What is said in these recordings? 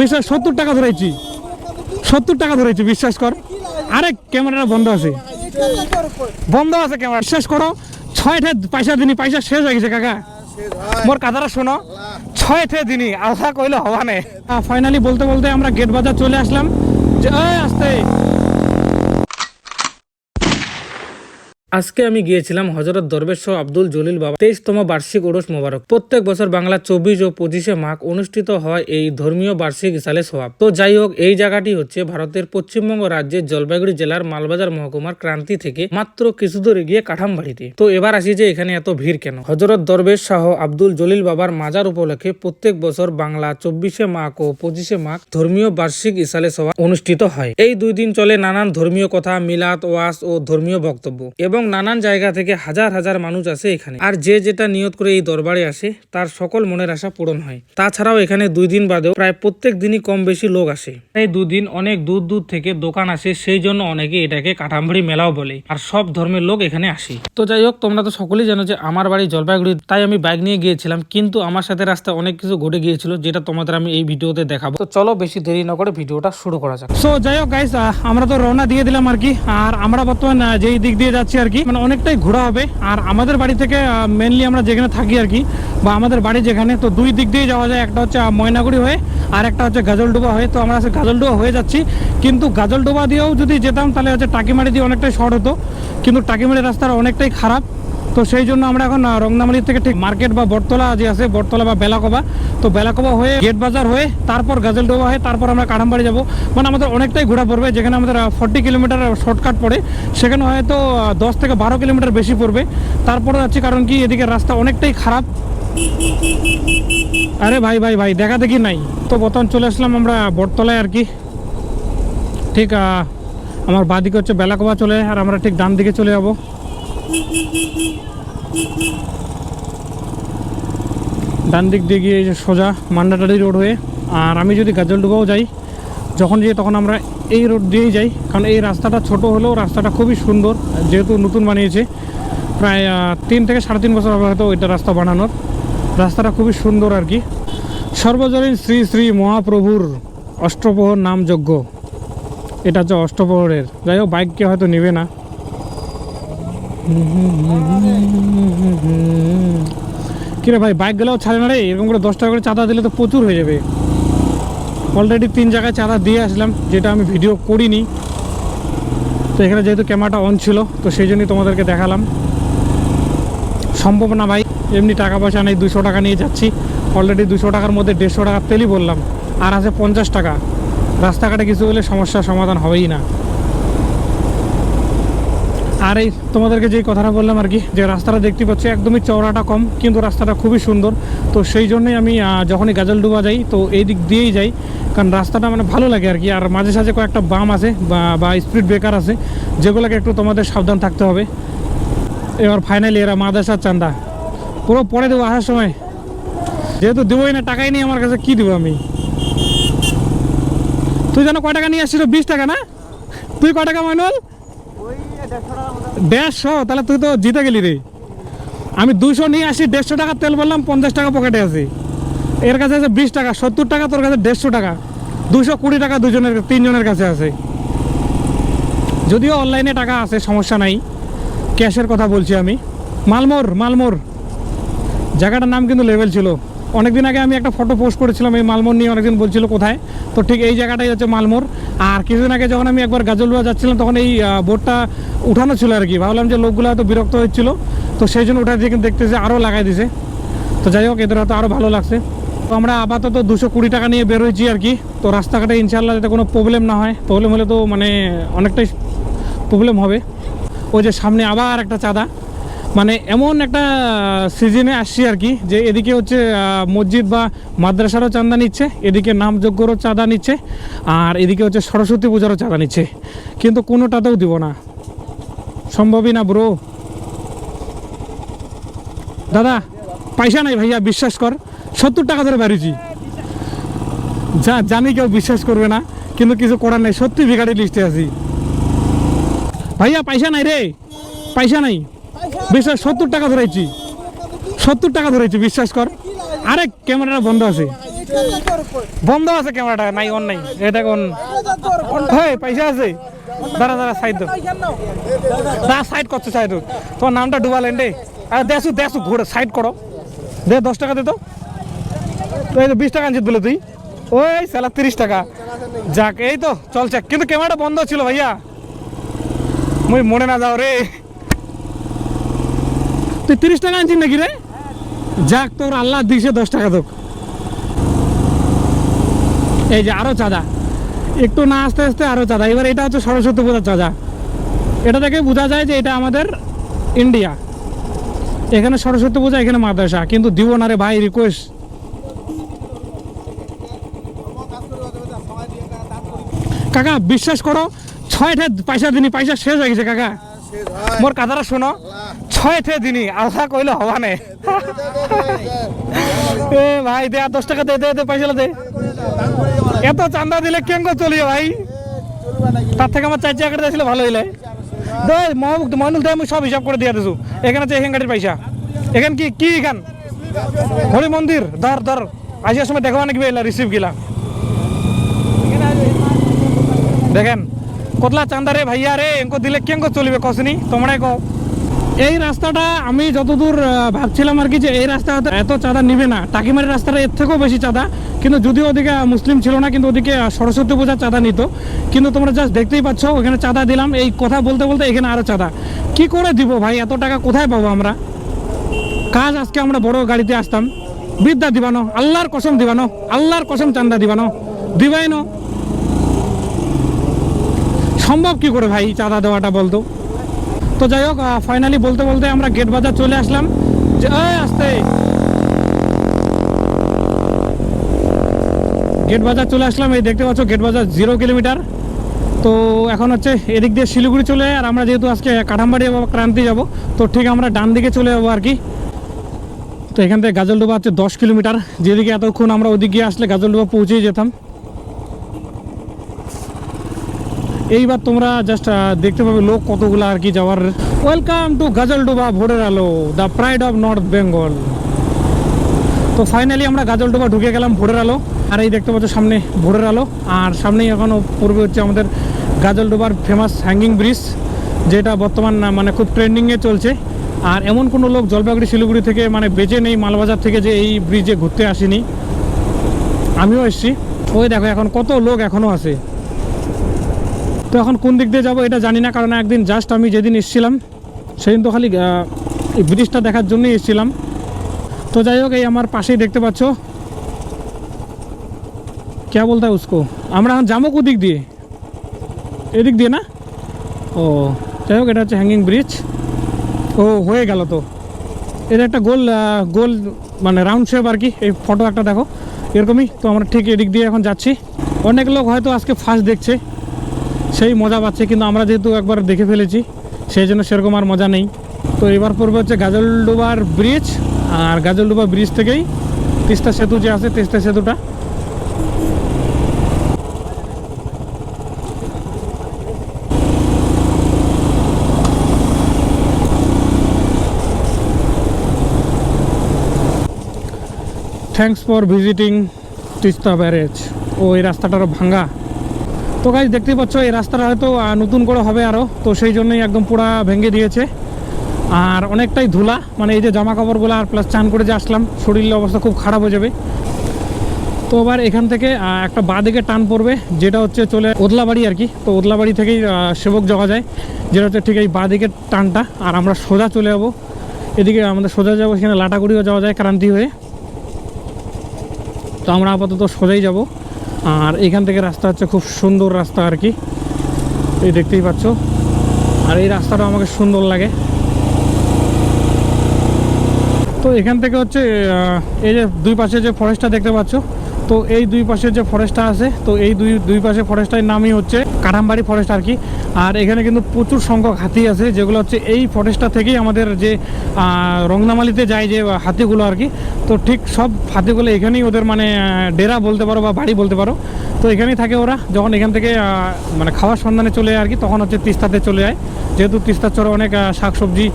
বিশ্বাস, সত্তর টাকা ধরেছি। সত্তর টাকা ধরেছি, বিশ্বাস কর। আরে ক্যামেরাটা বন্ধ আছে। বন্ধ আছে ক্যামেরা। বিশ্বাস করো ছয়টা পয়সা দিনই, পয়সা শেষ হয়ে গেছে, কাকা। মোর কথাটা শোনো, ছয় ঠে দিনই আশা কইলে হওয়া নেই ফাইনালি বলতে বলতে আমরা গেট বাজার চলে আসলাম। যে আসতে। আজকে আমি গিয়েছিলাম হজরত দরবেশ আব্দুল জলিল বাবা তেইশতম বার্ষিক ওরস মোবারক। প্রত্যেক বছর বাংলা চব্বিশ ও পঁচিশে মাঘ অনুষ্ঠিত হয় এই ধর্মীয় বার্ষিক ইসালে সোয়াব। তো যাই হোক, এই জায়গাটি হচ্ছে ভারতের পশ্চিমবঙ্গ রাজ্যের জলপাইগুড়ি জেলার মালবাজার মহকুমার ক্রান্তি থেকে মাত্র কিছু দূরে গিয়ে কাঠামবাড়িতে। তো এবার আসি যে এখানে এত ভিড় কেন? হজরত দরবেশ শাহ আব্দুল জলিল বাবার মাজার উপলক্ষে প্রত্যেক বছর বাংলা চব্বিশে মাঘ ও পঁচিশে মাঘ ধর্মীয় বার্ষিক ইসালে সভা অনুষ্ঠিত হয়। এই দুই দিন চলে নানান ধর্মীয় কথা, মিলাদ ওয়াস ও ধর্মীয় বক্তব্য। এবং নানান জায়গা থেকে হাজার হাজার মানুষ আসে এখানে। আর যে যেটা নিয়ত করে এই দরবারে আসে, তার সকল মনের আশা পূরণ হয়। তাছাড়াও এখানে দুই দিন বাদেও প্রায় প্রত্যেক দিনই কম বেশি লোক আসে। এই দুদিন অনেক দূর দূর থেকে দোকান আসে, সেই জন্য অনেকে এটাকে কাঠামবাড়ি মেলাও বলে, আর সব ধর্মের লোক এখানে আসে। তো যাই হোক, তোমরা তো সকলেই জানো যে আমার বাড়ি জলপাইগুড়ি, তাই আমি বাইক নিয়ে গিয়েছিলাম, কিন্তু আমার সাথে রাস্তায় অনেক কিছু ঘটে গিয়েছিল, যেটা তোমাদের আমি এই ভিডিওতে দেখাবো। তো চলো বেশি দেরি না করে ভিডিওটা শুরু করা যাক। সো যাই হোক গাইস আমরা তো রওনা দিয়ে দিলাম আর কি, আর আমরা বর্তমান যেই দিক দিয়ে যাচ্ছি আর কি। মানে অনেকটাই ঘোরা হবে। আর আমাদের বাড়ি থেকে মেনলি আমরা যেখানে থাকি আর কি, বা আমাদের বাড়ি যেখানে, তো দুই দিক দিয়ে যাওয়া যায়। একটা হচ্ছে ময়নাগুড়ি হয়ে, আর একটা হচ্ছে গাজলডোবা হয়ে। তো আমরা গাজলডোবা হয়ে যাচ্ছি। কিন্তু গাজলডোবা দিয়েও যদি যেতাম, তাহলে হচ্ছে টাকিমারি দিয়ে অনেকটাই শর্ট হতো। কিন্তু টাকিমারি রাস্তাটা অনেকটাই খারাপ। তো সেই জন্য আমরা এখন রংনামালি থেকে ঠিক মার্কেট বা বটতলা যে আছে, বটতলা বা বেলাকোবা। তো বেলাকোবা হয়ে, গেট বাজার হয়ে, তারপর গাজলডোবা হয়ে, তারপর আমরা কাঠামবাড়ি যাব। মানে আমাদের অনেকটাই ঘোরা পড়বে, যেখানে আমাদের ফর্টি কিলোমিটার শর্টকাট পড়ে। সেখানে হয়তো দশ থেকে বারো কিলোমিটার বেশি পড়বে। তারপরে যাচ্ছি, কারণ কি, এদিকে রাস্তা অনেকটাই খারাপ। আরে ভাই ভাই ভাই, দেখা দেখি নাই। তো বর্তমান চলে আসলাম আমরা বটতলায় আর কি। ঠিক আমার বাদিকে হচ্ছে বেলাকোবা চলে, আর আমরা ঠিক ডান দিকে চলে যাব। ডান দিক দিয়ে গিয়ে সোজা মান্ডাটারি রোড হয়ে, আর আমি যদি গাজলডুবাও যাই, যখন যাই তখন আমরা এই রোড দিয়েই যাই, কারণ এই রাস্তাটা ছোট হলেও রাস্তাটা খুবই সুন্দর, যেহেতু নতুন বানিয়েছে। প্রায় তিন থেকে সাড়ে তিন বছর হয়তো ওইটা রাস্তা বানানোর। রাস্তাটা খুবই সুন্দর আর কি। সর্বজনীন শ্রী শ্রী মহাপ্রভুর অষ্টপ্রহর নাম যজ্ঞ। এটা হচ্ছে অষ্টপ্রহরের। যাই হোক বাইককে হয়তো নেবে না। কিরে ভাই বাইক গেলেও ছাড়ে না রে? এরকম করে দশ টাকা করে চাঁদা দিলে তো প্রচুর হয়ে যাবে। অলরেডি তিন জায়গায় চাঁদা দিয়ে আসলাম, যেটা আমি ভিডিও করিনি। তো এখানে যেহেতু ক্যামেরাটা অন ছিল, তো সেই জন্যই তোমাদেরকে দেখালাম। সম্ভব না ভাই, এমনি টাকা পয়সা নেই, দুশো টাকা নিয়ে যাচ্ছি। অলরেডি দুশো টাকার মধ্যে দেড়শো টাকার তেলই বললাম। আর আছে পঞ্চাশ টাকা। রাস্তাঘাটে কিছু হলে সমস্যার সমাধান হবেই না। আর এই তোমাদেরকে যেই কথাটা বললাম আর কি, যে রাস্তাটা দেখতে পাচ্ছি, একদমই চওড়াটা কম, কিন্তু রাস্তাটা খুবই সুন্দর। তো সেই জন্যই আমি যখনই গাজলডুবা যাই, তো এই দিক দিয়েই যাই। কারণ রাস্তাটা মানে ভালো লাগে আর কি। আর মাঝে সাঝে কয়েকটা বাম আছে, বা স্পিড ব্রেকার আছে, যেগুলোকে একটু তোমাদের সাবধান থাকতে হবে। এবার ফাইনালি এরা মাদাসার চান্দা। পুরো পরে দেবো আসার সময়। যেহেতু দেবোই না, টাকাই নেই আমার কাছে, কি দেবো আমি? তুই যেন কয় টাকা নিয়ে আসছিল? বিশ টাকা না? তুই কয় টাকা, মাইনুল? দেড়শো? তাহলে তুই তো জিতে গেলি রে। আমি দুশো নিয়ে আসি, দেড়শো টাকা তেল বললাম পঞ্চাশ টাকা পকেটে আছে। এর কাছে আছে বিশ টাকা, সত্তর টাকা, তোর কাছে দেড়শো টাকা। দুশো কুড়ি টাকা দুজনের তিনজনের কাছে আছে। যদিও অনলাইনে টাকা আছে, সমস্যা নাই। ক্যাশের কথা বলছি আমি। মালমোর মালমোর। জায়গাটার নাম কিন্তু লেভেল ছিল। অনেকদিন আগে আমি একটা ফটো পোস্ট করেছিলাম, এই মালমোর নিয়ে অনেকদিন বলছিল কোথায়। তো ঠিক এই জায়গাটাই হচ্ছে মালমোর আর কিছুদিন আগে যখন আমি একবার গাজলুয়া যাচ্ছিলাম, তখন এই বোর্ডটা উঠানো ছিল আর কি। ভাবলাম যে লোকগুলো হয়তো বিরক্ত হচ্ছিল। তো সেই জন্য উঠা দিয়ে দেখতেছে আরও লাগাই দিছে। তো যাই হোক, এদের হয়তো আরও ভালো লাগছে। তো আমরা আপাতত দুশো কুড়ি টাকা নিয়ে বেরোয়েছি আর কি। তো রাস্তাঘাটে ইনশাল্লাহ যাতে কোনো প্রবলেম না হয়। প্রবলেম হলে তো মানে অনেকটাই প্রবলেম হবে। ওই যে সামনে আবার একটা চাঁদা। মানে এমন একটা সিজনে আসছি আর কি, যে এদিকে হচ্ছে মসজিদ বা মাদ্রাসারও চাঁদা নিচ্ছে, এদিকে নামযজ্ঞরও চাঁদা নিচ্ছে, আর এদিকে হচ্ছে সরস্বতী পূজারও চাঁদা নিচ্ছে। কিন্তু কোনোটাতেও দিব না। সম্ভবই না ব্রো দাদা, পয়সা নাই ভাইয়া, বিশ্বাস কর। সত্তর টাকা ধরে বাড়িছি যা জানি কেউ বিশ্বাস করবে না, কিন্তু কিছু করার নেই। সত্যি ভিখারি লিস্টে আছি। ভাইয়া, পয়সা নাই রে। পয়সা নাই। বিশ্বাস, সত্তর টাকা ধরেছি। সত্তর টাকা ধরেছি, বিশ্বাস কর। আরে, ক্যামেরাটা বন্ধ আছে। বন্ধ আছে ক্যামেরাটা, নাই অন নাই। এটা অন হ্যাঁ পয়সা আছে। দাঁড়া দাঁড়া সাইড না সাইড করছ সাইড তোমার নামটা ডুবালেন রে। আরে দেশু দেশু ঘুরে সাইড করো। দে, দশ টাকা দে তো। এই তো বিশ টাকা আনছিস বলে তুই। ওই সালা তিরিশ টাকা। যাক, এই তো, চলছে। কিন্তু ক্যামেরাটা বন্ধ ছিল ভাইয়া। মুই মনে না যাও রে। তুই তিরিশ টাকা আনছিস নাকি রে? যাক তোর আল্লাহ দিছে দশ টাকা তোক। এই যে আরও চাঁদা। একটু না আস্তে আস্তে আরও চাঁদা। এবার এটা হচ্ছে সরস্বতী পূজার চাঁদা। এটা থেকে বোঝা যায় যে এটা আমাদের ইন্ডিয়া এখানে সরস্বতী পূজা এখানে মাদ্রাসা। কিন্তু দিব না রে ভাই রিকোয়েস্ট কাকা বিশ্বাস করো ছয় ঠে পয়সা দিনি পয়সা শেষ হয়ে গেছে কাকা। মোর কথাটা শোনো। ছয় ঠে দিনি, আল্লাহ কইলে হবা নে। এ ভাই, দে দশ টাকা দে দে দে পয়সা দে। এত চান্দা দিলে কেন চলিয়ে ভাই? তার থেকে আমার চার টাকা দিয়েছিল, ভালো হইলে। দে মহনুল, দে, আমি সব হিসাব করে দিয়ে দিছু। এখানে তো এখান গাড়ির পয়সা। এখান কি কি এখান? হরি মন্দির। ধর ধর। আসিয়ার সময় দেখো নাকি রিসিভ গিলা? দেখেন, কতলা চান্দা রে ভাইয়া রে এঙ্কো দিলে কেঙ্কো চলিবে, কসনি? তোমরাই কও। এই রাস্তাটা আমি যতদূর ভাবছিলাম আর কি যে এই রাস্তা এত চাঁদা নিবে না। টাকিমারি রাস্তাটা এর থেকেও বেশি চাঁদা। কিন্তু যদিও ওদিকে মুসলিম ছিল না, কিন্তু ওদিকে সরস্বতী পূজার চাঁদা নিত। কিন্তু তোমরা জাস্ট দেখতেই পাচ্ছ, ওখানে চাঁদা দিলাম। এই কথা বলতে বলতে এখানে আরও চাঁদা। কি করে দিব ভাই? এত টাকা কোথায় পাবো আমরা? কাজ আজকে আমরা বড় গাড়িতে আসতাম। বিদ্যা দিবানো, আল্লাহর কসম দিবানো, আল্লাহর কসম চান্দা দিবানো। দিবাই না। সম্ভব কি করে ভাই চাঁদা দেওয়াটা বলতো? তো যাই হোক ফাইনালি বলতে বলতে আমরা গেট বাজার চলে আসলাম। যে আসতে। গেট বাজার চলে আসলাম, এই দেখতে পাচ্ছ গেট বাজার জিরো কিলোমিটার তো এখন হচ্ছে এদিক দিয়ে শিলিগুড়ি চলে, আর আমরা যেহেতু আজকে কাঠামবাড়ি বা ক্রান্তি যাব, তো ঠিক আমরা ডান দিকে চলে যাব আর কি। তো এখান থেকে গাজলডোবা হচ্ছে দশ কিলোমিটার যেদিকে এতক্ষণ আমরা ওদিকে আসলে গাজলডোবা পৌঁছেই যেতাম। এইবার তোমরা জাস্ট দেখতে পাবে লোক কতগুলো আর কি যাওয়ার। ওয়েলকাম টু গাজলডোবা ভোরের আলো the pride of North Bengal তো ফাইনালি আমরা গাজলডোবা ঢুকে গেলাম ভোরের আলো, আর এই দেখতে পাচ্ছ সামনে ভোরের আলো, আর সামনেই এখনও পূর্বে হচ্ছে আমাদের গাজলডোবার ফেমাস হ্যাঙ্গিং ব্রিজ যেটা বর্তমান মানে খুব ট্রেন্ডিংয়ে চলছে। আর এমন কোনো লোক জলপাইগুড়ি, শিলিগুড়ি থেকে মানে বেঁচে নেই, মালবাজার থেকে যে এই ব্রিজে ঘুরতে আসেনি। আমিও এসেছি। ওই দেখো এখন কত লোক এখনও আছে। তো এখন কোন দিক দিয়ে যাব এটা জানি না, কারণ একদিন জাস্ট আমি যেদিন এসেছিলাম, সেদিন তো খালি এই ব্রিজটা দেখার জন্যই এসেছিলাম। তো যাই হোক, এই আমার পাশেই দেখতে পাচ্ছ। কে বলতে হয় উসকো? আমরা এখন যাব কোদিক দিয়ে? এদিক দিয়ে না? ও, যাই হোক, এটা হচ্ছে হ্যাঙ্গিং ব্রিজ ও, হয়ে গেল তো। এটা একটা গোল গোল মানে রাউন্ড শেপ আর কি, এই ফটো একটা দেখো। এরকমই, তো আমরা ঠিক এদিক দিয়ে এখন যাচ্ছি। অনেক লোক হয়তো আজকে ফার্স্ট দেখছে। সেই মজা পাচ্ছে, কিন্তু আমরা যেহেতু একবার দেখে ফেলেছি, সেই জন্য সেরকম আর মজা নেই। তো এবার পড়বে হচ্ছে গাজলডোবার ব্রিজ আর গাজলডোবা ব্রিজ থেকেই তিস্তা সেতু যে আছে, Teesta সেতুটা। Thanks for visiting Teesta barrage ও, এই রাস্তাটারও ভাঙ্গা। তো গাছ দেখতেই পাচ্ছ, এই রাস্তাটা হয়তো নতুন করে হবে আরও তো সেই জন্যই একদম পুরা ভেঙে দিয়েছে। আর অনেকটাই ধুলা মানে এই যে জামা কাপড়গুলো আর প্লাস চান করে যে আসলাম, শরীরের অবস্থা খুব খারাপ হয়ে যাবে। তো আবার এখান থেকে একটা বাঁ দিকে টান পড়বে, যেটা হচ্ছে চলে ওদলাবাড়ি আর কি। তো ওদলাবাড়ি থেকেই সেবক যাওয়া যায়, যেটা হচ্ছে ঠিক এই বাঁ দিকের টানটা। আর আমরা সোজা চলে যাব। এদিকে আমাদের সোজা যাব, সেখানে লাটাগুড়িও যাওয়া যায় ক্রান্তি হয়ে। তো আমরা আপাতত সোজাই যাব। আর এখান থেকে রাস্তা হচ্ছে খুব সুন্দর রাস্তা আর কি। এই দেখতেই পাচ্ছ। আর এই রাস্তাটা আমাকে সুন্দর লাগে। তো এখান থেকে হচ্ছে এই যে দুই পাশে যে ফরেস্টটা দেখতে পাচ্ছ তো এই দুই পাশে যে ফরেস্টটা আছে, তো এই দুই দুই পাশে ফরেস্টটার নামই হচ্ছে কাঠামবাড়ি ফরেস্ট আর কি। আর এখানে কিন্তু প্রচুর সংখ্যক হাতি আছে, যেগুলো হচ্ছে এই ফরেস্টটা থেকেই আমাদের যে রংনামালিতে যায় যে হাতিগুলো আর কি। তো ঠিক সব হাতিগুলো এখানেই ওদের মানে ডেরা বলতে পারো বা বাড়ি বলতে পারো। তো এখানেই থাকে ওরা, যখন এখান থেকে মানে খাওয়ার সন্ধানে চলে যায় আর কি, তখন হচ্ছে তিস্তাতে চলে যায়। যেহেতু তিস্তার চরে অনেক শাকসবজি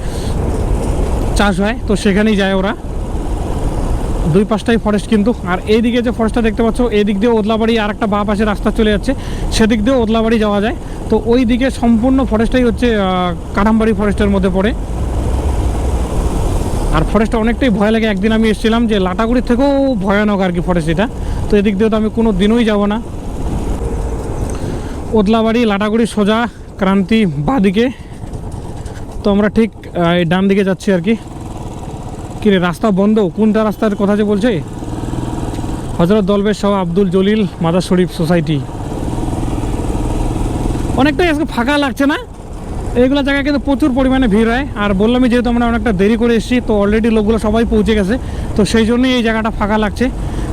চাষ হয়, তো সেখানেই যায় ওরা। দুই পাশটাই ফরেস্ট কিন্তু। আর এইদিকে যে ফরেস্টটা দেখতে পাচ্ছ এই দিক দিয়ে ওদলাবাড়ি আর একটা বা পাশে রাস্তা চলে যাচ্ছে। সেদিক দিয়েও ওদলাবাড়ি যাওয়া যায়। তো ওই দিকে সম্পূর্ণ ফরেস্টটাই হচ্ছে কাঠামবাড়ি ফরেস্টের মধ্যে পড়ে। আর ফরেস্টটা অনেকটাই ভয় লাগে। একদিন আমি এসেছিলাম যে লাটাগুড়ির থেকেও ভয়ানক আর কি ফরেস্ট এটা। তো এদিক দিয়ে তো আমি কোনো দিনই যাব না। ওদলাবাড়ি, লাটাগুড়ি সোজা, ক্রান্তি বাদিকে। তো আমরা ঠিক ডান দিকে যাচ্ছি আর কি। কিরে রাস্তা বন্ধ? কোনটা রাস্তার কথা যে বলছে? হজরত দলবের সহ আব্দুল জলিল মাদার শরীফ সোসাইটি। অনেকটাই আজকে ফাঁকা লাগছে না? এইগুলো জায়গায় কিন্তু প্রচুর পরিমাণে ভিড় হয়। আর বললামই যেহেতু আমরা অনেকটা দেরি করে এসেছি তো অলরেডি লোকগুলো সবাই পৌঁছে গেছে তো সেই জন্যই এই জায়গাটা ফাঁকা লাগছে।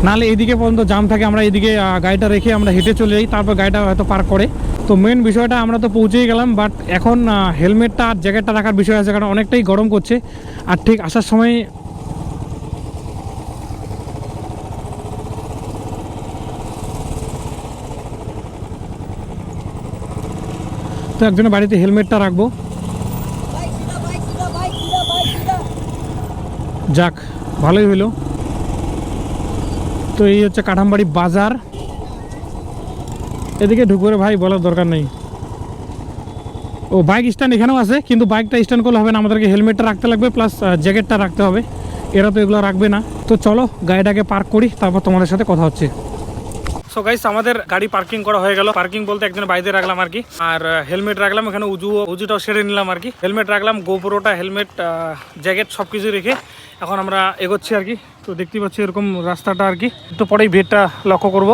নাহলে এইদিকে পর্যন্ত জাম থাকে আমরা এইদিকে আহ, গাড়িটা রেখে আমরা হেঁটে চলে যাই তারপর গাড়িটা হয়তো পার্ক করে। তো মেন বিষয়টা আমরা তো পৌঁছেই গেলাম বাট এখন হেলমেটটা আর জ্যাকেটটা রাখার বিষয় আছে কারণ অনেকটাই গরম করছে। আর ঠিক আসার সময় তো একজনের বাড়িতে হেলমেটটা রাখব। যাক, ভালোই হইল তো এই হচ্ছে কাঠামবাড়ি বাজার। এদিকে ঢুকবে রে ভাই, বলার দরকার নেই। ও বাইক স্ট্যান্ড এখানেও আছে, কিন্তু বাইকটা স্ট্যান্ড করলে হবে না, আমাদেরকে হেলমেটটা রাখতে লাগবে প্লাস জ্যাকেটটা রাখতে হবে। এরা তো এগুলো রাখবে না। তো চলো, গাড়িটাকে পার্ক করি, তারপর তোমাদের সাথে কথা হচ্ছে। সো গাইস আমাদের গাড়ি পার্কিং করা হয়ে গেল। পার্কিং বলতে একজন বাইরে রাখলাম আর কি। আর হেলমেট রাখলাম, এখানে উজু উজুটাও সেরে নিলাম আর কি। হেলমেট রাখলাম গোপুরোটা হেলমেট জ্যাকেট সব কিছু রেখে এখন আমরা এগোচ্ছি আর কি। তো দেখতে পাচ্ছি এরকম রাস্তাটা আর কি। একটু পরেই ভিড়টা লক্ষ্য করব।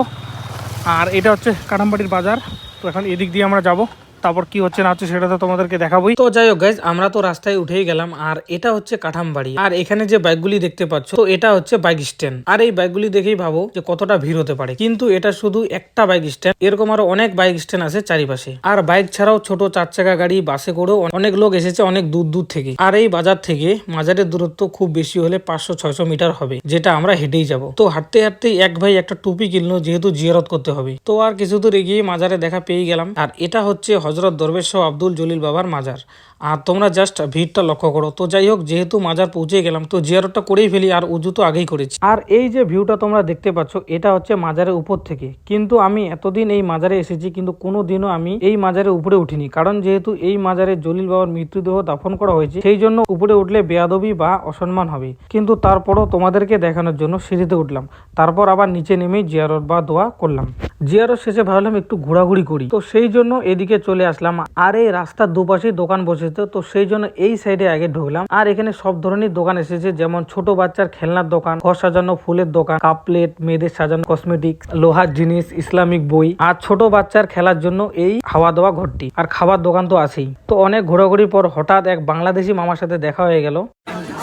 আর এটা হচ্ছে কাঠামবাড়ির বাজার। তো এখন এদিক দিয়ে আমরা যাব। তারপর কি হচ্ছে না হচ্ছে সেটা তো তোমাদেরকে দেখাবোই। তো যাই হোক আমরা তো রাস্তায় উঠেই গেলাম, আর এটা হচ্ছে কাঠামবাড়ি। আর এখানে যে বাইকগুলি দেখতে পাচ্ছ, তো এটা হচ্ছে বাইক স্ট্যান্ড আর এই বাইকগুলি দেখেই ভাবো যে কতটা ভিড় হতে পারে। কিন্তু এটা শুধু একটা বাইক স্ট্যান্ড এরকম আরও অনেক বাইক স্ট্যান্ড আছে চারিপাশে। আর বাইক ছাড়াও ছোট চার চাকা গাড়ি, বাসে করেও অনেক লোক এসেছে অনেক দূর দূর থেকে। আর এই বাজার থেকে মাজারের দূরত্ব খুব বেশি হলে পাঁচশো, ছয়শো মিটার হবে, যেটা আমরা হেঁটেই যাব। তো হাঁটতে হাঁটতে এক ভাই একটা টুপি কিনলো, যেহেতু জিয়ারত করতে হবে। তো আর কিছু দূর এগিয়ে মাজারে দেখা পেয়ে গেলাম। আর এটা হচ্ছে হজরত দরবেশ আব্দুল জলিল বাবার মাজার। আর তোমরা জাস্ট ভিড়টা লক্ষ্য করো। তো যাই হোক, যেহেতু মাজার পৌঁছে গেলাম, তো জিয়ারতটা করেই ফেলি আর উজু তো আগেই করেছি। আর এই যে ভিউটা তোমরা দেখতে পাচ্ছ, এটা হচ্ছে মাজারের উপর থেকে। কিন্তু আমি এতদিন এই মাজারে এসেছি, কিন্তু কোনো দিনও আমি এই মাজারের উপরে উঠিনি। কারণ যেহেতু এই মাজারে জলিল বাবার মৃত্যুদেহ দাফন করা হয়েছে, সেই জন্য উপরে উঠলে বেয়াদবি বা অসম্মান হবে। কিন্তু তারপরও তোমাদেরকে দেখানোর জন্য সিঁড়িতে উঠলাম। তারপর আবার নিচে নেমেই জিয়ারত বা দোয়া করলাম। জিয়ারত শেষে ভাবলাম একটু ঘোরাঘুরি করি। তো সেই জন্য এদিকে চলে আসলাম। আর এই রাস্তার দুপাশে দোকান বসেছে তো সেই জন্য এই সাইডে আগে ঢুকলাম। আর এখানে সব ধরনের দোকান এসেছে যেমন ছোট বাচ্চার খেলনার দোকান ঘর সাজানো ফুলের দোকান কাপ প্লেট মেয়েদের সাজানো কসমেটিক্স লোহার জিনিস ইসলামিক বই আর ছোট বাচ্চার খেলার জন্য এই খাওয়া দাওয়া ঘরটি। আর খাবার দোকান তো আছেই। তো অনেক ঘোরাঘুরির পর হঠাৎ এক বাংলাদেশি মামার সাথে দেখা হয়ে গেল।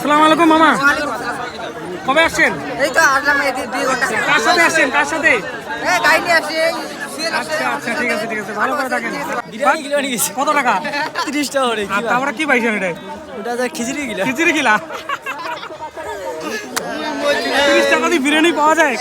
সালাম আলাইকুম মামা। কবে আসছেন? এই তো আসলাম এই দুই- ঘণ্টা কার সাথে আসছেন? কার সাথে? এই গাড়ি নিয়ে আসছে। আচ্ছা আচ্ছা ঠিক আছে ঠিক আছে ভালো করে থাকেন বিরিয়ানি কিলো নিয়ে গেছি। কত টাকা? তিরিশ টাকা করে আর তারপরে কি পাইছেন এটা? ওটা যা খিচুড়ি গিলা খিচুড়ি খিলা বিরিয়ানি পাওয়া যায়।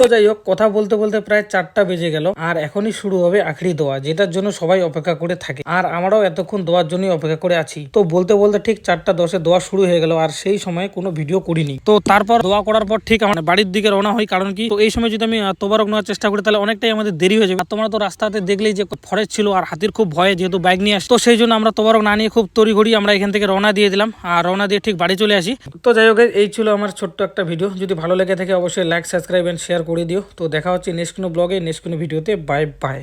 তো যাই হোক, কথা বলতে বলতে প্রায় চারটা বেজে গেল, আর এখনই শুরু হবে আখড়ি দোয়া, যেটার জন্য সবাই অপেক্ষা করে থাকে। আর আমরাও এতক্ষণ দোয়ার জন্যই অপেক্ষা করে আছি। তো বলতে বলতে ঠিক চারটা দশে দোয়া শুরু হয়ে গেল, আর সেই সময় কোনো ভিডিও করিনি। তো তারপর দোয়া করার পর ঠিক আমার বাড়ির দিকে রওনা হই, কারণ কি, তো এই সময় যদি আমি তোবারক নেওয়ার চেষ্টা করি, তাহলে অনেকটাই আমাদের দেরি হয়ে যাবে। আর তোমরা তো রাস্তাতে দেখলেই যে ফরেস্ট ছিল, আর হাতির খুব ভয়ে, যেহেতু বাইক নিয়ে আসি। তো সেই জন্য আমরা তোবারক না নিয়ে খুব তড়িঘড়ি আমরা এখান থেকে রওনা দিয়ে দিলাম, আর রওনা দিয়ে ঠিক বাড়ি চলে আসি। তো যাই হোক, এই ছিল আমার ছোট্ট একটা ভিডিও। যদি ভালো লেগে থাকে, অবশ্যই লাইক সাবস্ক্রাইব অ্যান্ড শেয়ার করে দিও। তো দেখা হচ্ছে নেক্সট কোনো ব্লগে নেক্সট কোনো ভিডিওতে। Bye bye